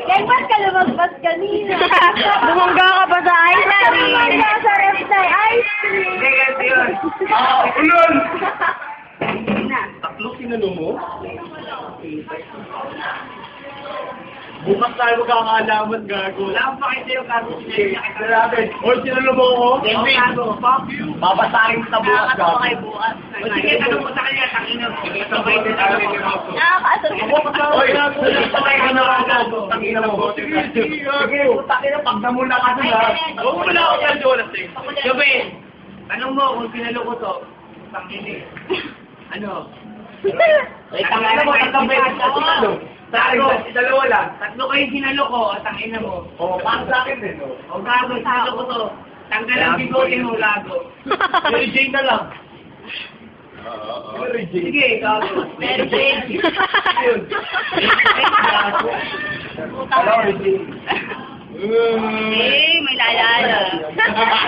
Kaya ba't ka lumagpas kanina? Bumangga ka pa sa ice Ay, cream. lumagpas sa ref na ice cream. Hindi kasi yun. Ah, ulol! Na. Tatlo sinano mo? Bukas tayo magkakaalaman, gago. Wala akong pakita yung kago. Okay, natin. Oy, sinalo mo ako? Hindi. Fuck you. Babasahin kita bukas, gago. bukas. O sige, tanong mo sa kanya, tangina mo. Sabay din ako. Nakakaasar ka. Na ako, gago. Tangina mo. Sige, sige, Tangina, pag namula ka ha? Huwag mo na ako yan, Jonathan. Gabi, tanong mo kung sinalo ko to. Tangina. Ano? Ay, tangina mo, tatlong beses ka sinalo. Sa- dalawa lang. Tatlo kayo sinalo ko, tangina mo. Oh, para sa akin din, no? O gago, sinalo ko to. Tanggal ang bigote mo, gago. Mary Jane na lang. Sige, gago. Mary Jane. Hello. Eh, may lalala.